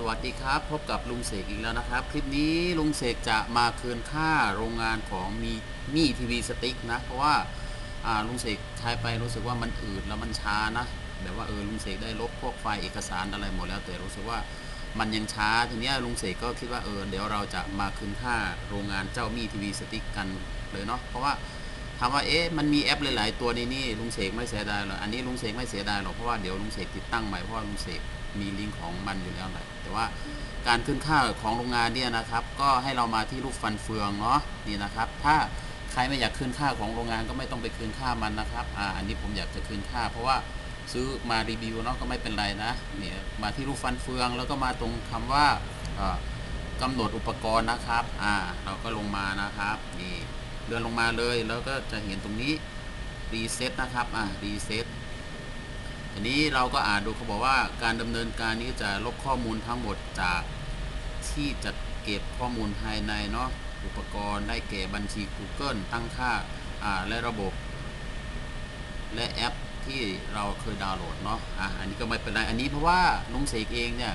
สวัสดีครับ พบกับลุงเสกอีกแล้วนะครับ คลิปนี้ลุงเสกจะมาคืนค่าโรงงานของมีมี่ทีวีสติ๊กนะ เพราะว่าลุงเสกใช้ไปรู้สึกว่ามันอืดแล้วมันช้านะแบบว่าเออลุงเสกได้ลบพวกไฟล์เอกสารอะไรหมดแล้วแต่รู้สึกว่ามันยังช้าทีนี้ลุงเสกก็คิดว่าเออเดี๋ยวเราจะมาคืนค่าโรงงานเจ้ามี่ทีวีสติ๊กกันเลยเนาะเพราะว่าถามว่าเอ๊ะมันมีแอปหลาย ๆ ตัวในนี่ลุงเสกไม่เสียดายหรออันนี้ลุงเสกไม่เสียดายหรอกเพราะว่าเดี๋ยวลุงเสกติดตั้งใหม่เพราะว่าลุงเสก มีลิงก์ของมันอยู่แล้วแหละแต่ว่าการขึ้นค่าของโรงงานเนี่ยนะครับ ก็ให้เรามาที่รูปฟันเฟืองเนาะนี่นะครับ ถ้าใครไม่อยากคืนค่าของโรงงานก็ไม่ต้องไปคืนค่ามันนะครับอ่าอันนี้ผมอยากจะคืนค่า เพราะว่าซื้อมารีวิวเนาะก็ไม่เป็นไรนะเนี่ยมาที่รูปฟันเฟืองแล้วก็มาตรงคำว่าอ่อกำหนดอุปกรณ์นะครับอ่าเราก็ลงมานะครับนี่เดินลงมาเลยแล้วก็จะเห็นตรงนี้รีเซ็ตนะครับอ่ารีเซ็ต อันนี้เราก็อ่านดูเขาบอกว่าการดำเนินการนี้จะลบข้อมูลทั้งหมดจากที่จัดเก็บข้อมูลภายในเนาะอุปกรณ์ได้แก่บัญชี Google ตั้งค่าอ่าและระบบ และแอปที่เราเคยดาวน์โหลดเนาะอะอันนี้ก็ไม่เป็นไรอันนี้เพราะว่าลุงเสกเองเนี่ย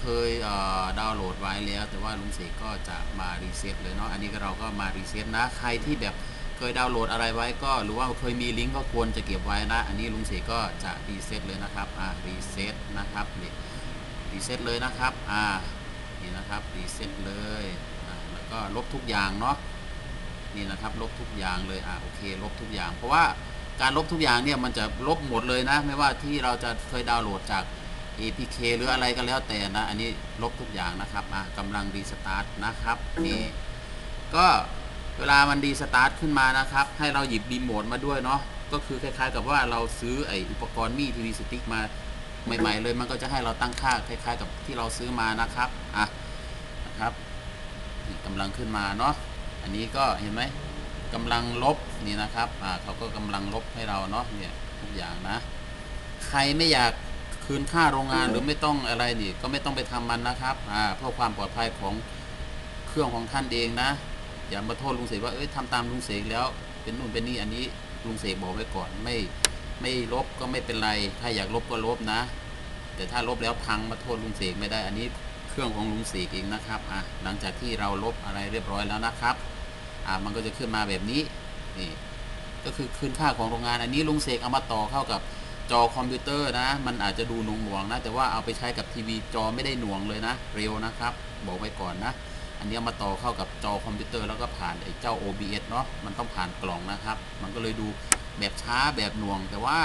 เคยเอ่อดาวน์โหลดไว้แล้ว แต่ว่าลุงเสกก็จะมารีเซ็ตเลยเนาะอันนี้ก็เราก็มารีเซ็ตนะใครที่แบบ เคยดาวน์โหลดอะไรไว้ก็หรือว่าเคยมีลิงก์ก็ควรจะเก็บไว้นะ อันนี้ลุงเสกก็จะรีเซ็ตเลยนะครับอ่ารีเซ็ตนะครับนี่รีเซ็ตเลยนะครับอ่านี่นะครับรีเซ็ตเลยอ่าแล้วก็ลบทุกอย่างเนาะนี่นะครับลบทุกอย่างเลยอ่าโอเคลบทุกอย่าง เพราะว่าการลบทุกอย่างเนี่ยมันจะลบหมดเลยนะ ไม่ว่าที่เราจะเคยดาวน์โหลดจาก APK หรืออะไรก็แล้วแต่นะ อันนี้ลบทุกอย่างนะครับอะกำลังรีสตาร์ทนะครับนี่ก็ เวลามันรีสตาร์ทขึ้นมานะครับ ให้เราหยิบรีโมทมาด้วยเนาะก็คือคล้ายๆ กับว่าเราซื้อไออุปกรณ์มี่ทีวีสติ๊กมาใหม่ ๆ เลยมันก็จะให้เราตั้งค่าคล้ายๆ กับที่เราซื้อมานะครับอะนะครับกำลังขึ้นมาเนาะอันนี้ก็เห็นไหมกำลังลบนี่นะครับอ่าเขาก็กำลังลบให้เราเนาะเนี่ยทุกอย่างนะ ใครไม่อยากคืนค่าโรงงานหรือไม่ต้องอะไรนี่ก็ไม่ต้องไปทำมันนะครับอ่าเพื่อความปลอดภัยของเครื่องของท่านเองนะ อย่ามาโทษลุงเสกว่าเอ้ยทำตามลุงเสกแล้ว เป็นนู่นเป็นนี่อันนี้ลุงเสกบอกไว้ก่อนไม่ไม่ลบก็ไม่เป็นไร ถ้าอยากลบก็ลบนะ แต่ถ้าลบแล้วพังมาโทษลุงเสกไม่ได้อันนี้เครื่องของลุงเสกเองนะครับอะหลังจากที่เราลบอะไรเรียบร้อยแล้วนะครับอ่ามันก็จะขึ้นมาแบบนี้นี่ก็คือคืนค่าของโรงงานอันนี้ลุงเสกเอามาต่อเข้ากับจอคอมพิวเตอร์นะ มันอาจจะดูน่วงหน่วงๆนะ แต่ว่าเอาไปใช้กับทีวีจอไม่ได้หน่วงเลยนะ เร็วนะครับ บอกไว้ก่อนนะ อันนี้มาต่อเข้ากับจอคอมพิวเตอร์แล้วก็ผ่านไอ้เจ้า OBS เนาะมันต้องผ่านกล่องนะครับ มันก็เลยดูแบบช้าแบบหน่วง แต่ว่า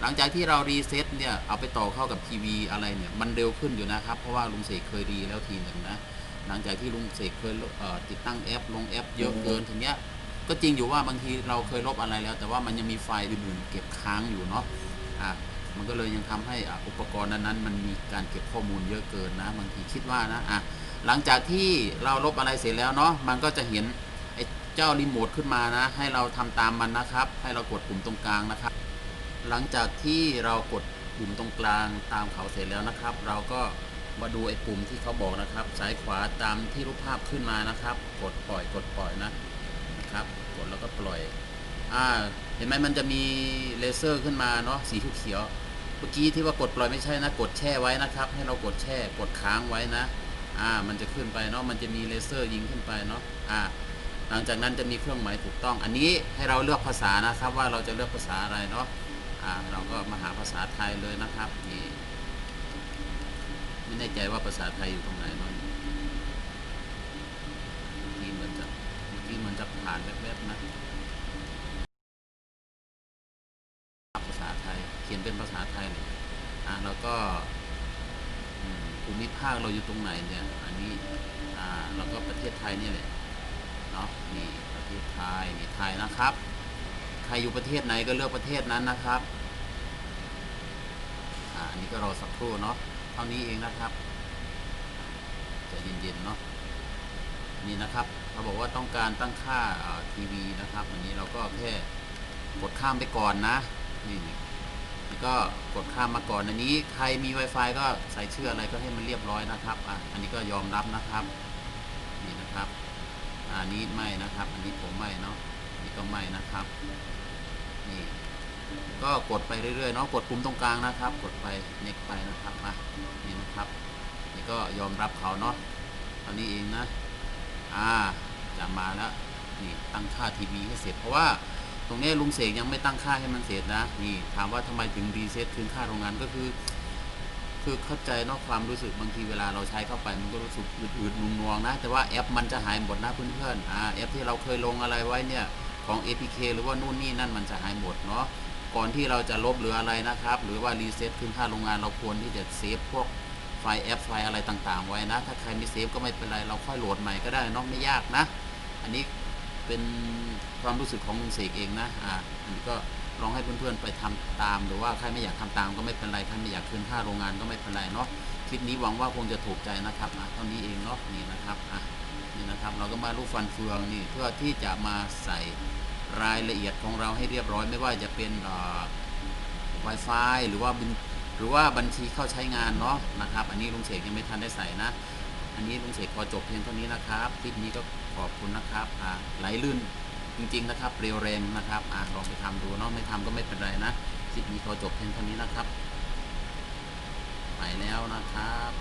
หลังจากที่เรารีเซ็ตเนี่ยเอาไปต่อเข้ากับทีวีอะไรเนี่ยมันเร็วขึ้นอยู่นะครับ เพราะว่าลุงเสกเคยรีแล้วทีหนึ่งนะหลังจากที่ลุงเสกเคยติดตั้งแอปลงแอปเยอะเกินทีเนี้ยก็จริงอยู่ว่าบางทีเราเคยลบอะไรแล้ว แต่ว่ามันยังมีไฟล์อื่นๆเก็บค้างอยู่เนาะอะมันก็เลยยังทำให้อุปกรณ์นั้นๆมันมีการเก็บข้อมูลเยอะเกินนะบางทีคิดว่านะอะ หลังจากที่เราลบอะไรเสร็จแล้วเนาะมันก็จะเห็นไอ้เจ้ารีโมทขึ้นมานะ ให้เราทำตามมันนะครับ ให้เรากดปุ่มตรงกลางนะครับ หลังจากที่เรากดปุ่มตรงกลางตามเขาเสร็จแล้วนะครับ เราก็มาดูไอ้ปุ่มที่เขาบอกนะครับ ซ้ายขวาตามที่รูปภาพขึ้นมานะครับ กดปล่อยกดปล่อยนะนะครับ กดแล้วก็ปล่อยอ่าเห็นไหมมันจะมีเลเซอร์ขึ้นมาเนาะสีเขียวเมื่อกี้ที่ว่ากดปล่อยไม่ใช่นะ กดแช่ไว้นะครับ ให้เรากดแช่กดค้างไว้นะ อ่ามันจะขึ้นไปเนาะมันจะมีเลเซอร์ยิงขึ้นไปเนาะอ่าหลังจากนั้นจะมีเครื่องหมายถูกต้อง อันนี้ให้เราเลือกภาษานะครับว่าเราจะเลือกภาษาอะไรเนาะอ่าเราก็มาหาภาษาไทยเลยนะครับนี่ไม่แน่ใจว่าภาษาไทยอยู่ตรงไหนเนาะเมื่อกี้เหมือนจะเมื่อกี้เหมือนจะผ่านแวบๆนะภาษาไทยเขียนเป็นภาษาไทยเลยอะแล้วก็ ภูมิภาคเราอยู่ตรงไหนเนี่ย อันนี้อ่าเราก็ประเทศไทยนี่แหละเนาะนี่ประเทศไทยนี่ไทยนะครับ ใครอยู่ประเทศไหนก็เลือกประเทศนั้นนะครับอ่าอันนี้ก็รอสักครู่เนาะเท่านี้เองนะครับจะเย็นๆเนาะนี่นะครับเขาบอกว่าต้องการตั้งค่าทีวีนะครับ อันนี้เราก็แค่กดข้ามไปก่อนนะนี่ ก็กดข้ามมาก่อนอันนี้ใครมี Wi-Fi ก็ใส่ชื่ออะไรก็ให้มันเรียบร้อยนะครับอะอันนี้ก็ยอมรับนะครับนี่นะครับอันนี้ไม่นะครับ อันนี้ผมไม่เนาะนนี้ก็ไม่นะครับนี่ก็กดไปเรื่อยๆเนาะกดปุ่มตรงกลางนะครับ กดไปเน็กไปนะครับอะนี่นะครับน็กก็ยอมรับเขาเนาะตอนนี้เองนะอ่าจะมาแล้วนี่ตั้งค่าทีวีให้เสร็จเพราะว่า ตรงนี้ลุงเสกยังไม่ตั้งค่าให้มันเสร็จนะนี่ถามว่าทำไมถึงรีเซ็ตคืนค่าโรงงานก็คือ คือเข้าใจนอกความรู้สึกบางทีเวลาเราใช้เข้าไปมันก็รู้สึกอืดๆนวงๆนะ แต่ว่าแอปมันจะหายหมดนะเพื่อนๆอ่าแอปที่เราเคยลงอะไรไว้เนี่ยของ APK หรือว่านู่นนี่นั่นมันจะหายหมดเนาะก่อนที่เราจะลบหรืออะไรนะครับ หรือว่ารีเซ็ตคืนค่าโรงงานเราควรที่จะเซฟพวกไฟล์แอปไฟล์อะไรต่างๆ ไว้นะ ถ้าใครไม่เซฟก็ไม่เป็นไรเราค่อยโหลดใหม่ก็ได้เนอะไม่ยากนะ อันนี้ เป็นความรู้สึกของลุงเสกเองนะอ่าอันนี้ก็ลองให้เพื่อนๆไปทำตาม หรือว่าใครไม่อยากทำตามก็ไม่เป็นไรใครไม่อยากคืนค่าโรงงานก็ไม่เป็นไรเนาะคลิปนี้หวังว่าคงจะถูกใจนะครับนะเท่านี้เองเนาะนี่นะครับอะนี่นะครับ เราก็มาลูกฟันเฟืองนี่เพื่อที่จะมาใส่รายละเอียดของเราให้เรียบร้อยไม่ว่าจะเป็นเอ่อ Wi-Fi หรือว่าบินหรือว่าบัญชีเข้าใช้งานเนาะนะครับ อันนี้ลุงเสกยังไม่ทันได้ใส่นะ อันนี้ลุงเสกพอจบเพียงเท่านี้นะครับคลิปนี้ก็ขอบคุณนะครับอ่าไหลลื่นจริงๆนะครับเร็วแรงนะครับอ่าลองไปทำดูเนาะไม่ทำก็ไม่เป็นไรนะคลิปนี้พอจบเพียงเท่านี้นะครับ ไปแล้วนะครับ